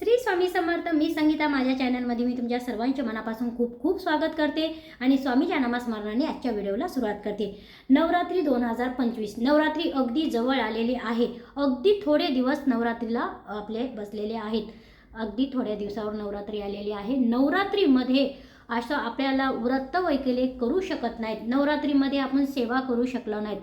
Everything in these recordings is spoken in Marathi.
श्री स्वामी समर्थ मी संगीता माझ्या चॅनलमध्ये मी तुमच्या सर्वांच्या मनापासून खूप खूप स्वागत करते आणि स्वामीच्या नामस्मरणाने आजच्या व्हिडिओला सुरुवात करते. नवरात्री दोन हजार पंचवीस नवरात्री अगदी जवळ आलेली आहे. अगदी थोडे दिवस नवरात्रीला आपले बसलेले आहेत. अगदी थोड्या दिवसावर नवरात्री आलेली आहे. नवरात्रीमध्ये असं आपल्याला व्रत वैकले करू शकत नाहीत. नवरात्रीमध्ये आपण सेवा करू शकलो नाहीत.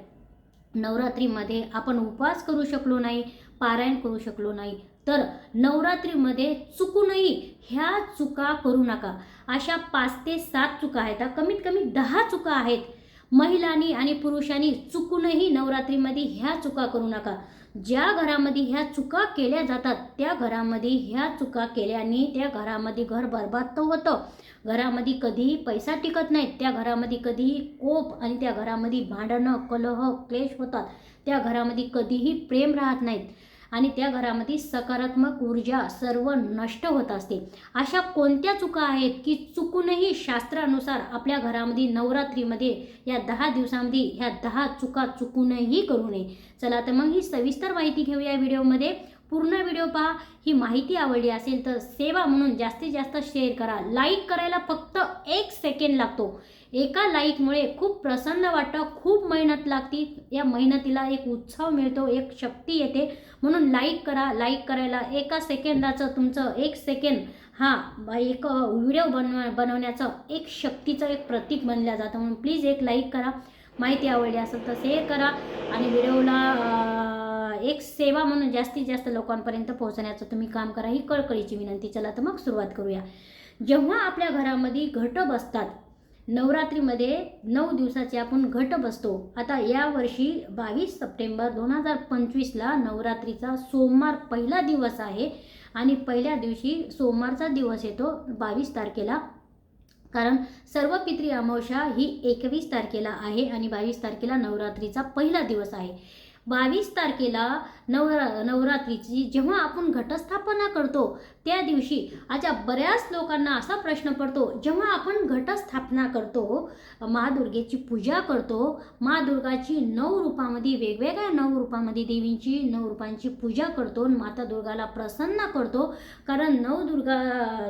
नवरात्रीमध्ये आपण उपवास करू शकलो नाही. पारायण करू शकलो नाही. तर नवरात्रीमध्ये चुकूनही ह्या चुका करू नका. अशा पाच ते सात चुका आहेत. कमीत कमी दहा चुका आहेत. महिलांनी आणि पुरुषांनी चुकूनही नवरात्रीमध्ये ह्या चुका करू नका. ज्या घरामध्ये ह्या चुका केल्या जातात त्या घरामध्ये ह्या चुका केल्याने त्या घरामध्ये घर बरबाद तर होतं. घरामध्ये कधीही पैसा टिकत नाहीत त्या घरामध्ये कधीही कोप आणि त्या घरामध्ये भांडणं कलह क्लेश होतात. त्या घरामध्ये कधीही प्रेम राहत नाहीत. आणि त्या घरामध्ये सकारात्मक ऊर्जा सर्व नष्ट होत असते. अशा कोणत्या चुका आहेत की चुकूनही शास्त्रानुसार आपल्या घरामध्ये नवरात्रीमध्ये या दहा दिवसामध्ये ह्या दहा चुका चुकूनही करू नये? चला तर मग ही सविस्तर माहिती घेऊया या व्हिडिओमध्ये. पूर्ण व्हिडिओ पहा. ही माहिती आवडली असेल तर सेवा म्हणून जास्तीत जास्त शेअर करा. लाईक करायला फक्त एक सेकंड लागतो. एका लाईकमुळे खूप प्रसन्न वाटतं खूप मेहनत लागती. या मेहनतीला एक उत्साह मिळतो एक शक्ती येते. म्हणून लाईक करा लाईक करायला एका सेकंदाचं तुमचं एक सेकंड हा एक व्हिडिओ बनव बनवण्याचं एक शक्तीचं एक प्रतीक बनलं जातं. म्हणून प्लीज एक लाईक करा. माहिती आवडली असेल तर शेअर करा. आणि व्हिडिओला एक सेवा म्हणून जास्तीत जास्त लोकांपर्यंत पोहोचण्याचं तुम्ही काम करा. ही कळकळीची विनंती. चला तर मग सुरुवात करूया. जेव्हा आपल्या घरामध्ये घट बसतात नवरात्रीमध्ये नऊ दिवसाचे आपण घट बसतो. आता यावर्षी बावीस सप्टेंबर दोन हजार पंचवीसला नवरात्रीचा सोमवार पहिला दिवस आहे आणि पहिल्या दिवशी सोमवारचा दिवस येतो बावीस तारखेला. कारण सर्व पित्री अमावस्या ही एकवीस तारखेला आहे आणि बावीस तारखेला नवरात्रीचा पहिला दिवस आहे. बावीस तारखेला नवरा नवरात्रीची जेव्हा आपण घटस्थापना करतो त्या दिवशी आता बऱ्याच लोकांना असा प्रश्न पडतो जेव्हा आपण घटस्थापना करतो महादुर्गेची पूजा करतो महादुर्गाची नऊ रूपामध्ये वेगवेगळ्या नऊ रूपामध्ये देवींची नऊ रूपांची पूजा करतो आणि माता दुर्गाला प्रसन्न करतो. कारण नऊ दुर्गा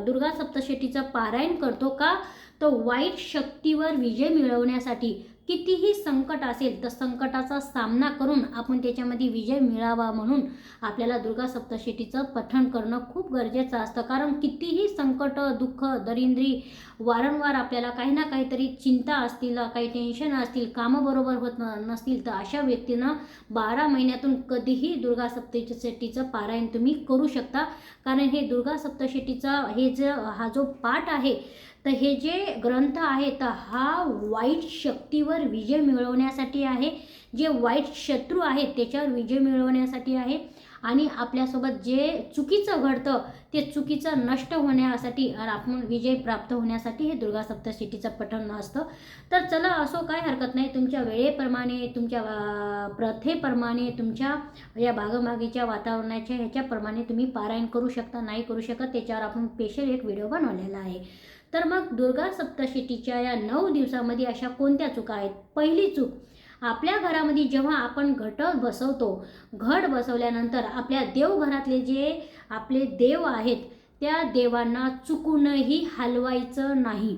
दुर्गा सप्तशतीचं पारायण करतो का तो वाईट शक्तीवर विजय मिळवण्यासाठी कितीही संकट असेल तर संकटाचा सामना करून आपण त्याच्यामध्ये विजय मिळावा म्हणून आपल्याला दुर्गा सप्तशतीचं पठण करणं खूप गरजेचं असतं. कारण कितीही संकट दुःख दरिंद्री वारंवार आपल्याला काही ना काहीतरी चिंता असतील काही टेन्शन असतील कामं बरोबर होत नसतील तर अशा व्यक्तीनं बारा महिन्यातून कधीही दुर्गा सप्तशतीचं पारायण तुम्ही करू शकता. कारण हे दुर्गा सप्तशतीचा हे जे हा जो पाठ आहे तर हे जे ग्रंथ आहे तर हा वाईट शक्तीवर विजय मिळवण्यासाठी आहे. जे वाईट शत्रू आहेत त्याच्यावर विजय मिळवण्यासाठी आहे. आणि आपल्यासोबत जे चुकीचं घडतं ते चुकीचं नष्ट होण्यासाठी आणि आपण विजय प्राप्त होण्यासाठी हे दुर्गा सप्तशतीचं पठण असतं. तर चला असो काय हरकत नाही. तुमच्या वेळेप्रमाणे तुमच्या प्रथेप्रमाणे तुमच्या या भागमागीच्या वातावरणाच्या ह्याच्याप्रमाणे तुम्ही पारायण करू शकता नाही करू शकत त्याच्यावर आपण स्पेशल एक व्हिडिओ बनवलेला आहे. तर मग दुर्गा सप्तशतीच्या या नऊ दिवसामध्ये अशा कोणत्या चुका आहेत? पहिली चूक आपल्या घरामध्ये जेव्हा आपण घट बसवतो घट बसवल्यानंतर आपल्या देवघरातले जे आपले देव आहेत त्या देवांना चुकूनही हलवायचं नाही.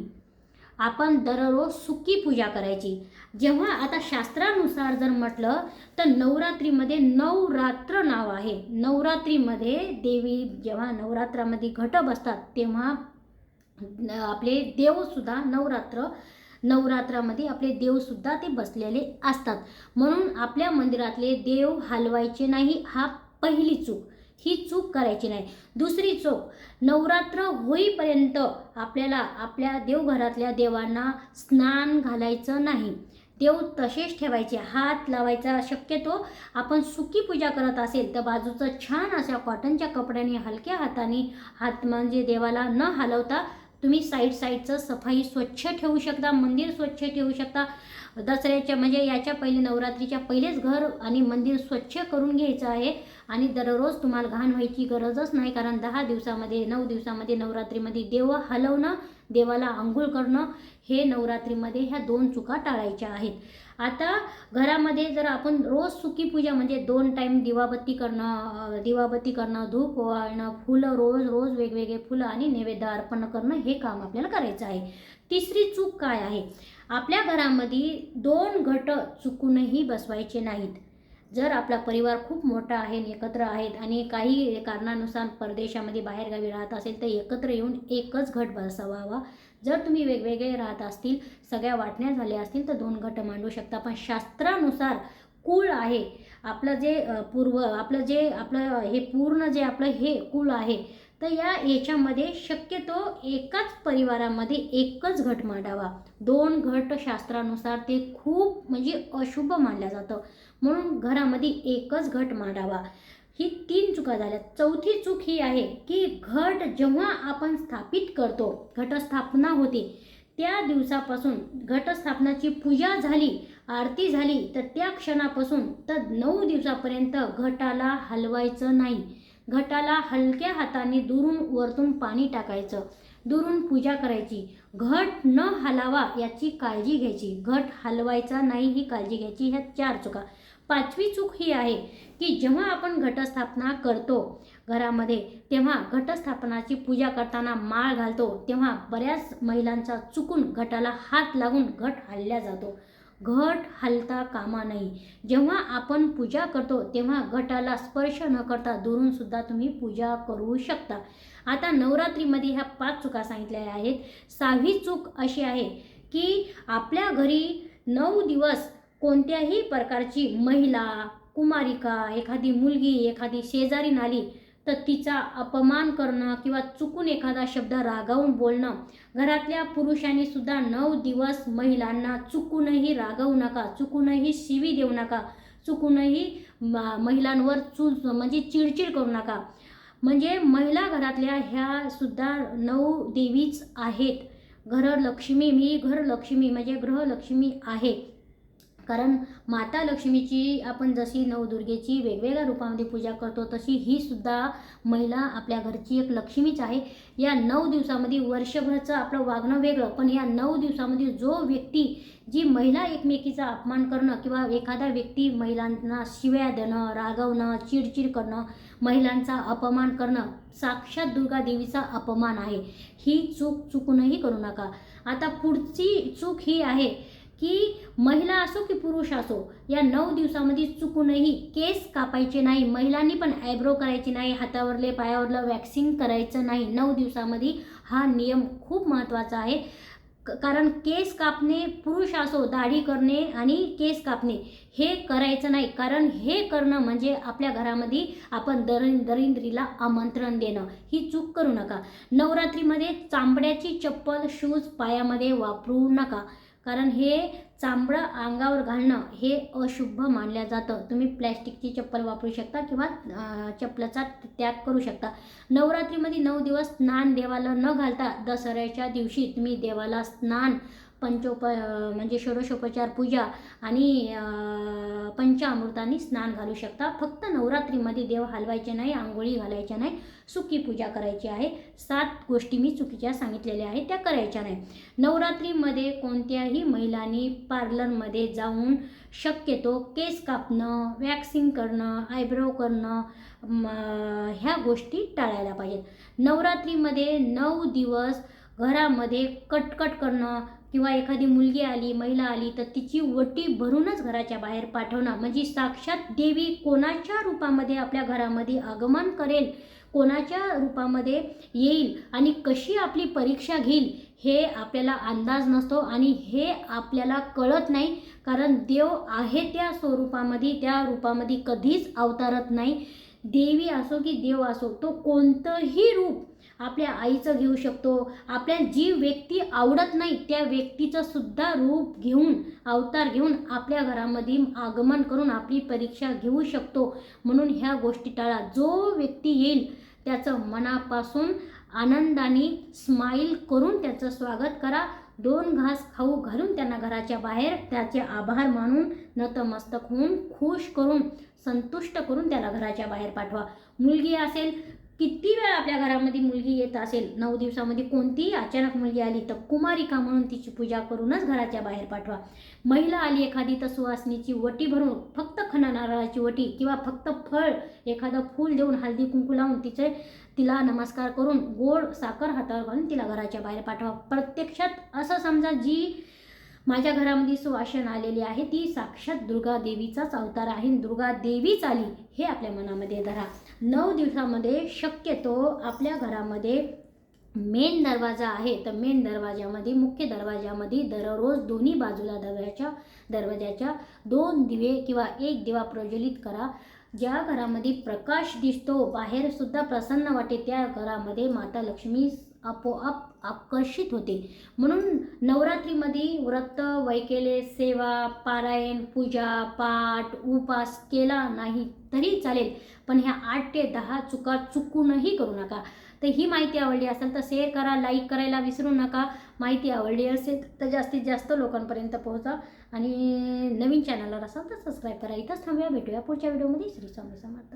आपण दररोज सुकी पूजा करायची. जेव्हा आता शास्त्रानुसार जर म्हटलं तर नवरात्रीमध्ये नवरात्र नाव आहे. नवरात्रीमध्ये देवी जेव्हा नवरात्रामध्ये घट बसतात तेव्हा आपले देवसुद्धा नवरात्र नवरात्रामध्ये आपले देवसुद्धा ते बसलेले असतात. म्हणून आपल्या मंदिरातले देव हलवायचे नाही हा पहिली चूक. ही चूक करायची नाही. दुसरी चूक नवरात्र होईपर्यंत आपल्याला आपल्या देवघरातल्या देवांना स्नान घालायचं नाही. देव तसेच ठेवायचे हात लावायचा शक्यतो. आपण सुकी पूजा करत असेल तर बाजूचं छान अशा कॉटनच्या कपड्याने हलक्या हाताने हात म्हणजे देवाला न हलवता तुम्ही साईड साईडचं सफाई स्वच्छ ठेवू शकता मंदिर स्वच्छ ठेवू शकता. दसऱ्याच्या म्हणजे याच्या पहिले नवरात्रीच्या पहिलेच घर आणि मंदिर स्वच्छ करून घ्यायचं आहे. आणि दररोज तुम्हाला घाण व्हायची गरजच नाही कारण दहा दिवसामध्ये नऊ दिवसामध्ये नवरात्रीमध्ये देव हलवणं देवाला आंघोळ करणं हे नवरात्रीमध्ये ह्या दोन चुका टाळायच्या आहेत. आता घरामध्ये जर आपण रोज सुकी पूजा म्हणजे दोन टाईम दिवाबत्ती करणं दिवाबत्ती करणं धूप वाळणं फुलं रोज रोज वेगवेगळे फुलं आणि नैवेद्य अर्पण करणं हे काम आपल्याला करायचं आहे. तिसरी चूक काय आहे? आपल्या घरामध्ये दोन घट चुकूनही बसवायचे नाहीत. जर आपला परिवार खूप मोठा आहे आणि एकत्र आहेत आणि काही कारणानुसार परदेशामध्ये बाहेरगावी राहत असेल तर एकत्र येऊन एकच घट बसवावा. जर तुम्ही वेगवेगळे राहत असतील सगळ्या वाटण्या झाल्या असतील तर दोन घट मांडू शकता. पण शास्त्रानुसार कुळ आहे. आपलं जे पूर्व आपलं जे आपलं हे पूर्ण जे आपलं हे कुळ आहे तर या याच्यामध्ये शक्यतो एकाच परिवारामध्ये एकच घट मांडावा. दोन घट शास्त्रानुसार ते खूप म्हणजे अशुभ मानलं जातं. म्हणून घरामध्ये एकच घट मांडावा. ही तीन चुका झाल्या. चौथी चूक ही आहे की घट जेव्हा आपण स्थापित करतो घटस्थापना होते त्या दिवसापासून घटस्थापनाची पूजा झाली आरती झाली तर त्या क्षणापासून तर नऊ दिवसापर्यंत घटाला हलवायचं नाही. घटाला हलक्या हाताने दुरून वरतून पाणी टाकायचं. दुरून पूजा करायची. घट न हलावा याची काळजी घ्यायची. घट हलवायचा नाही ही काळजी घ्यायची. ह्या चार चुका. पाचवी चूक ही आहे की जेव्हा आपण घटस्थापना करतो घरामध्ये तेव्हा घटस्थापनाची पूजा करताना माळ घालतो तेव्हा बऱ्याच महिलांचा चुकून घटाला हात लागून घट हलल्या जातो. घट हलता कामा नाही जेव्हा आपण पूजा करतो तेव्हा घटाला स्पर्श न करता दुरून सुद्धा तुम्ही पूजा करू शकता. आता नवरात्रीमध्ये ह्या पाच चुका सांगितलेल्या आहेत. सहावी चूक अशी आहे की आपल्या घरी नऊ दिवस कोणत्याही प्रकारची महिला कुमारिका एखादी मुलगी एखादी शेजारी नाली तर तिचा अपमान करणं किंवा चुकून एखादा शब्द रागावून बोलणं घरातल्या पुरुषांनी सुद्धा नऊ दिवस महिलांना चुकूनही रागवू नका चुकूनही शिवी देऊ नका चुकूनही म- महिलांवर चू म्हणजे चिडचिड करू नका. म्हणजे महिला घरातल्या ह्या सुद्धा नऊ देवीच आहेत. घरलक्ष्मी मी घरलक्ष्मी म्हणजे ग्रहलक्ष्मी आहे. कारण माता लक्ष्मीची आपण जशी नवदुर्गेची वेगवेगळ्या रूपामध्ये पूजा करतो तशी ही सुद्धा महिला आपल्या घरची एक लक्ष्मीच आहे. या नऊ दिवसामध्ये वर्षभरचं आपलं वागणं वेगळं पण या नऊ दिवसामध्ये जो व्यक्ती जी महिला एकमेकीचा अपमान करणं किंवा एखादा व्यक्ती महिलांना शिव्या देणं रागवणं चिडचिड करणं महिलांचा अपमान करणं साक्षात दुर्गा देवीचा अपमान आहे ही चूक चुकूनही करू नका. आता पुढची चूक ही आहे की महिला असो की पुरुष असो या नऊ दिवसामध्ये चुकूनही केस कापायचे नाही महिलांनी पण आयब्रो करायचे नाही हातावरले पायावरलं वॅक्सिंग करायचं नाही. नऊ दिवसामध्ये हा नियम खूप महत्त्वाचा आहे. क- कारण केस कापणे पुरुष असो दाढी करणे आणि केस कापणे हे करायचं नाही. कारण हे करणं म्हणजे आपल्या घरामध्ये आपण दरिं दरिंद्रीला आमंत्रण देणं. ही चूक करू नका. नवरात्रीमध्ये चांबड्याची चप्पल शूज पायामध्ये वापरू नका. कारण हे चांबडं अंगावर घालणं हे अशुभ मानलं जातं. तुम्ही प्लॅस्टिकची चप्पल वापरू शकता किंवा चप्पलाचा त्याग करू शकता. नवरात्रीमध्ये नऊ दिवस स्नान देवाला न घालता दसऱ्याच्या दिवशी तुम्ही देवाला स्नान पंचोप म्हणजे षोडशोपचार पूजा आणि पंचामृतांनी स्नान घालू शकता. फक्त नवरात्रीमध्ये देव हलवायचे नाही आंघोळी घालायच्या नाही सुकी पूजा करायची आहे. सात गोष्टी मी चुकीच्या सांगितलेल्या आहेत त्या करायच्या नाही. नवरात्रीमध्ये कोणत्याही महिलांनी पार्लरमध्ये जाऊन शक्यतो केस कापणं वॅक्सिंग करणं आयब्रो करणं ह्या गोष्टी टाळायला पाहिजेत. नवरात्रीमध्ये नऊ दिवस घरामध्ये कटकट करणं किंवा एखादी मुलगी आली महिला आली तर तिची वटी भरूनच घराच्या बाहेर पाठवणं. म्हणजे साक्षात देवी कोणाच्या रूपामध्ये आपल्या घरामध्ये आगमन करेल कोणाच्या रूपामध्ये येईल आणि कशी आपली परीक्षा घेईल हे आपल्याला अंदाज नसतो आणि हे आपल्याला कळत नाही. कारण देव आहे त्या स्वरूपामध्ये त्या रूपामध्ये कधीच अवतारत नाही. देवी असो की देव असो तो कोणतंही रूप आपल्या आईचं घेऊ शकतो. आपल्या जी व्यक्ती आवडत नाही त्या व्यक्तीचं सुद्धा रूप घेऊन अवतार घेऊन आपल्या घरामध्ये आगमन करून आपली परीक्षा घेऊ शकतो. म्हणून ह्या गोष्टी टाळा. जो व्यक्ती येईल त्याचं मनापासून आनंदाने स्माईल करून त्याचं स्वागत करा. दोन घास खाऊ घालून त्यांना घराच्या बाहेर त्याचे आभार मानून नतमस्तक होऊन खुश करून संतुष्ट करून त्याला घराच्या बाहेर पाठवा. मुलगी असेल किती वेळ आपल्या घरामध्ये मुलगी येत असेल? नऊ दिवसामध्ये कोणतीही अचानक मुलगी आली तर कुमारिका म्हणून तिची पूजा करूनच घराच्या बाहेर पाठवा. महिला आली एखादी तर सुवासनीची वटी भरून फक्त खणा नारळाची वटी किंवा फक्त फळ एखादं फूल देऊन हळदी कुंकू लावून तिचे तिला नमस्कार करून गोड साखर हातावर घालून तिला घराच्या बाहेर पाठवा. प्रत्यक्षात असं समजा जी माझ्या घरामध्ये सुवासन आलेली आहे. ती साक्षात दुर्गा देवीचाच अवतार आहे. आणि दुर्गा देवीच आली हे आपल्या मनामध्ये धरा. नऊ दिवसामध्ये शक्यतो आपल्या घरामध्ये मेन दरवाजा आहे. तर मेन दरवाजामध्ये मुख्य दरवाजामध्ये दररोज दोन्ही बाजूला दरवाजाच्या दरवाजाच्या दोन दिवे किंवा एक दिवा प्रज्वलित करा. ज्या घरामध्ये प्रकाश दिसतो बाहेरसुद्धा प्रसन्न वाटे त्या घरामध्ये माता लक्ष्मी आपोआप आकर्षित होते. म्हणून नवरात्रीमध्ये व्रत वैकेले सेवा पारायण पूजा पाठ उपास केला नाही तरी चालेल. पण ह्या आठ ते दहा चुका चुकूनही करू नका. तर ही माहिती आवडली असेल तर शेअर करा लाईक करायला विसरू नका. माहिती आवडली असेल तर जास्तीत जास्त लोकांपर्यंत पोहोचा. आणि नवीन चॅनलवर असाल तर सबस्क्राईब करा. इथंच थांबूया. भेटूया पुढच्या व्हिडिओमध्ये श्री स्वामी समर्थ.